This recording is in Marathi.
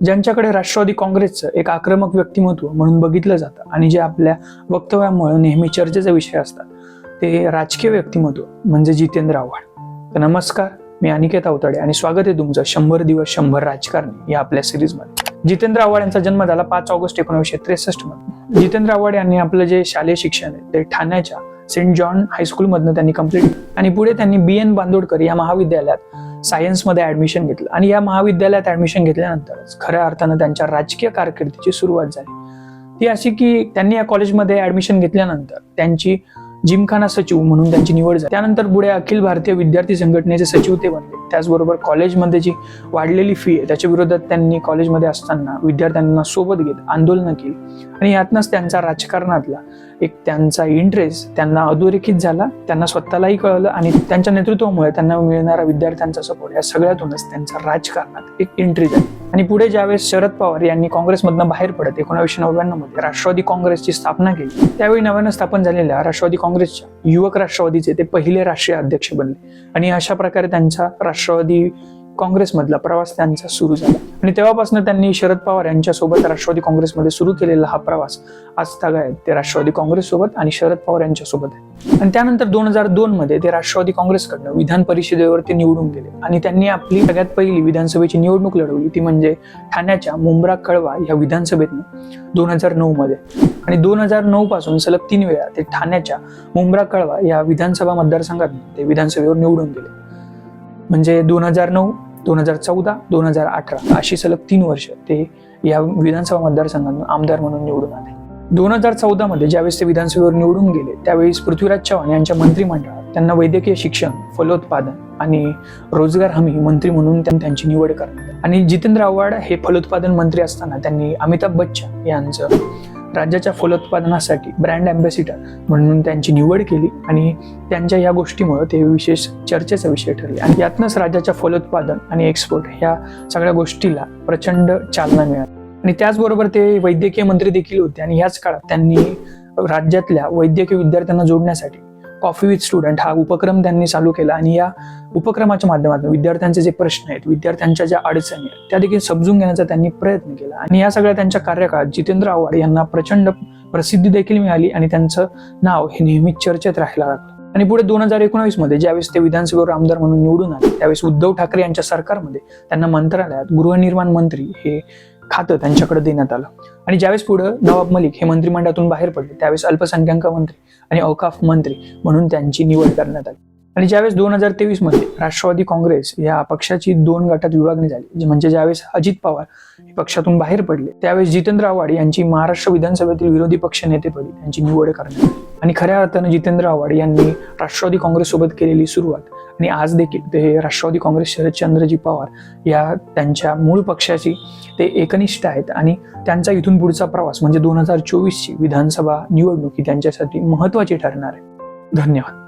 ज्यांच्याकडे राष्ट्रवादी काँग्रेसचं एक आक्रमक व्यक्तिमत्व म्हणून बघितलं जातं आणि जे आपल्या वक्तव्यामुळे नेहमी चर्चेचा विषय असतात ते राजकीय व्यक्तिमत्व म्हणजे जितेंद्र आव्हाड. तर नमस्कार मी अनिकेत अवताडे आणि स्वागत आहे तुमचं शंभर दिवस शंभर राजकारणी या आपल्या सिरीजमध्ये. जितेंद्र आव्हाड यांचा जन्म झाला पाच ऑगस्ट एकोणीसशे त्रेसष्टमध्ये जितेंद्र आव्हाड यांनी आपलं जे शालेय शिक्षण आहे ते ठाण्याच्या सेंट जॉन हायस्कूलमधनं त्यांनी कंप्लीट आणि पुढे त्यांनी बी एन बांदोडकर या महाविद्यालयात सायन्समध्ये ऍडमिशन घेतलं आणि या महाविद्यालयात ऍडमिशन घेतल्यानंतरच खऱ्या अर्थानं त्यांच्या राजकीय कारकिर्दीची सुरुवात झाली. ती अशी की त्यांनी या कॉलेजमध्ये ऍडमिशन घेतल्यानंतर त्यांची जिमखाना सचिव म्हणून त्यांची निवड झाली. त्यानंतर पुढे अखिल भारतीय विद्यार्थी संघटनेचे सचिव ते बनले. त्याचबरोबर कॉलेजमध्ये जी वाढलेली फी आहे त्याच्या विरोधात त्यांनी कॉलेजमध्ये असताना विद्यार्थ्यांना सोबत घेत आंदोलनं केली. आणि यातनंच त्यांचा राजकारणातला एक त्यांचा इंटरेस्ट त्यांना अधोरेखित झाला त्यांना स्वतःलाही कळलं आणि त्यांच्या नेतृत्वामुळे त्यांना मिळणारा विद्यार्थ्यांचा सपोर्ट या सगळ्यातूनच त्यांचा राजकारणात एक एंट्री झाली. आणि पुढे ज्यावेळेस शरद पवार यांनी काँग्रेसमधनं बाहेर पडत एकोणीसशे नव्याण्णवमध्ये राष्ट्रवादी काँग्रेसची स्थापना केली त्यावेळी नव्यानं स्थापन झालेल्या राष्ट्रवादी काँग्रेसच्या युवक राष्ट्रवादीचे ते पहिले राष्ट्रीय अध्यक्ष बनले. आणि अशा प्रकारे त्यांचा राष्ट्रवादी काँग्रेसमधला प्रवास त्यांचा सुरू झाला. आणि तेव्हापासून त्यांनी शरद पवार यांच्यासोबत राष्ट्रवादी काँग्रेसमध्ये सुरू केलेला हा प्रवास आज आहे ते राष्ट्रवादी काँग्रेससोबत आणि शरद पवार यांच्यासोबत आहे. आणि त्यानंतर दोन हजार दोन मध्ये ते राष्ट्रवादी काँग्रेसकडनं विधान परिषदेवरती निवडून गेले. आणि त्यांनी आपली सगळ्यात पहिली विधानसभेची निवडणूक लढवली. ती म्हणजे ठाण्याच्या मुंब्रा कळवा या विधानसभेतनं दोन हजार नऊ मध्ये. आणि दोन हजार नऊ पासून सलग तीन वेळा ते ठाण्याच्या मुंब्रा कळवा या विधानसभा मतदारसंघात ते विधानसभेवर निवडून गेले. म्हणजे दोन हजार नऊ दोन हजार चौदा दोन हजार अठरा अशी सलग तीन वर्ष ते या विधानसभा मतदारसंघातून आमदार म्हणून निवडून आले. दोन हजार चौदा मध्ये ज्यावेळेस ते विधानसभेवर निवडून गेले त्यावेळेस पृथ्वीराज चव्हाण यांच्या मंत्रिमंडळात त्यांना वैद्यकीय शिक्षण फलोत्पादन आणि रोजगार हमी मंत्री म्हणून त्यांची निवड करण्यात आणि जितेंद्र आव्हाड हे फलोत्पादन मंत्री असताना त्यांनी अमिताभ बच्चन यांचं राज्याच्या फलोत्पादनासाठी ब्रँड अँबॅसिडर म्हणून त्यांची निवड केली आणि त्यांच्या या गोष्टीमुळे ते विशेष चर्चेचा विषय ठरले. आणि यातनंच राज्याच्या फलोत्पादन आणि एक्सपोर्ट ह्या सगळ्या गोष्टीला प्रचंड चालना मिळाली. आणि त्याचबरोबर ते वैद्यकीय मंत्री देखील होते. आणि याच काळात त्यांनी राज्यातल्या वैद्यकीय विद्यार्थ्यांना जोडण्यासाठी कॉफी विथ स्टुडंट हा उपक्रम त्यांनी चालू केला. आणि या उपक्रमाच्या माध्यमातून विद्यार्थ्यांचे जे प्रश्न आहेत विद्यार्थ्यांच्या ज्या अडचणी आहेत त्या देखील समजून घेण्याचा त्यांनी प्रयत्न केला. आणि या सगळ्या त्यांच्या कार्यकाळात जितेंद्र आव्हाड यांना प्रचंड प्रसिद्धी देखील मिळाली आणि त्यांचं नाव हे नेहमीच चर्चेत राहायला लागलं. आणि पुढे दोन हजार एकोणावीसमध्ये ज्यावेळेस ते विधानसभेवर आमदार म्हणून निवडून आले त्यावेळेस उद्धव ठाकरे यांच्या सरकारमध्ये त्यांना मंत्रालयात गृहनिर्माण मंत्री हे खातं त्यांच्याकडे देण्यात आलं. आणि ज्यावेळेस पुढं नवाब मलिक हे मंत्रिमंडळातून बाहेर पडले त्यावेळेस अल्पसंख्याक मंत्री आणि अवकाफ मंत्री म्हणून त्यांची निवड करण्यात आली. आणि ज्यावेळेस दोन हजार तेवीसमध्ये राष्ट्रवादी काँग्रेस या पक्षाची दोन गटात विभागणी झाली म्हणजे ज्यावेळेस अजित पवार हे पक्षातून बाहेर पडले त्यावेळेस जितेंद्र आव्हाड यांची महाराष्ट्र विधानसभेतील विरोधी पक्ष नेतेपदी त्यांची निवड करण्यात आणि खऱ्या अर्थानं जितेंद्र आव्हाड यांनी राष्ट्रवादी काँग्रेस सोबत केलेली सुरुवात आणि आज देखील ते राष्ट्रवादी काँग्रेस शरदचंद्रजी पवार या त्यांच्या मूळ पक्षाची ते एकनिष्ठ आहेत आणि त्यांचा इथून पुढचा प्रवास म्हणजे दोन हजार चोवीसची विधानसभा निवडणूक ही त्यांच्यासाठी महत्वाची ठरणार आहे. धन्यवाद.